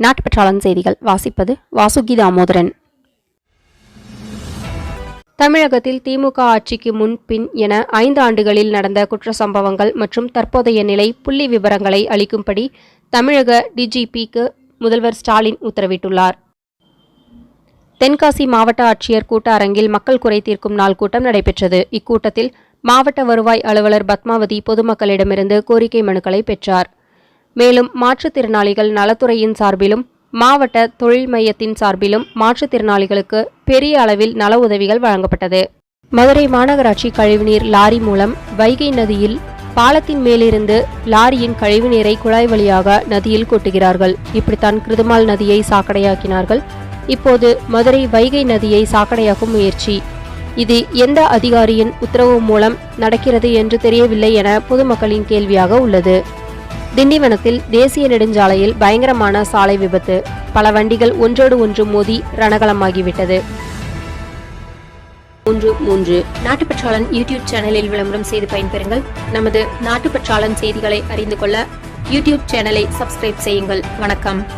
நாட்டுப்பற்றாளன் செய்திகள். வாசிப்பது வாசுகி தாமோதரன் தமிழகத்தில் திமுக ஆட்சிக்கு முன் பின் என ஐந்து ஆண்டுகளில் நடந்த குற்ற சம்பவங்கள் மற்றும் தற்போதைய நிலை புள்ளி விவரங்களை அளிக்கும்படி தமிழக டிஜிபிக்கு முதல்வர் ஸ்டாலின் உத்தரவிட்டுள்ளார். தென்காசி மாவட்ட ஆட்சியர் கூட்ட அரங்கில் மக்கள் குறை தீர்க்கும் நாள் கூட்டம் நடைபெற்றது. இக்கூட்டத்தில் மாவட்ட வருவாய் அலுவலர் பத்மாவதி பொதுமக்களிடமிருந்து கோரிக்கை மனுக்களை பெற்றார். மேலும் மாற்றுத்திறனாளிகள் நலத்துறையின் சார்பிலும் மாவட்ட தொழில் மையத்தின் சார்பிலும் மாற்றுத்திறனாளிகளுக்கு பெரிய அளவில் நல உதவிகள் வழங்கப்பட்டது. மதுரை மாநகராட்சி கழிவுநீர் லாரி மூலம் வைகை நதியில் பாலத்தின் மேலிருந்து லாரியின் கழிவுநீரை குழாய் வழியாக நதியில் கொட்டுகிறார்கள். இப்படித்தான் கிருதுமால் நதியை சாக்கடையாக்கினார்கள். இப்போது மதுரை வைகை நதியை சாக்கடையாக்கும் முயற்சி. இது எந்த அதிகாரியின் உத்தரவு மூலம் நடக்கிறது என்று தெரியவில்லை என பொதுமக்களின் கேள்வியாக உள்ளது. திண்டிவனத்தில் தேசிய நெடுஞ்சாலையில் பயங்கரமான சாலை விபத்து. பல வண்டிகள் ஒன்றோடு ஒன்று மோதி ரணகலமாகிவிட்டது. மூன்று மூன்று. நாட்டுப்பற்றாளன் யூடியூப் சேனலில் விளம்பரம் செய்து பயன்பெறுங்கள். நமது நாட்டுப்பற்றாளன் செய்திகளை அறிந்து கொள்ள யூடியூப் சேனலை சப்ஸ்கிரைப் செய்யுங்கள். வணக்கம்.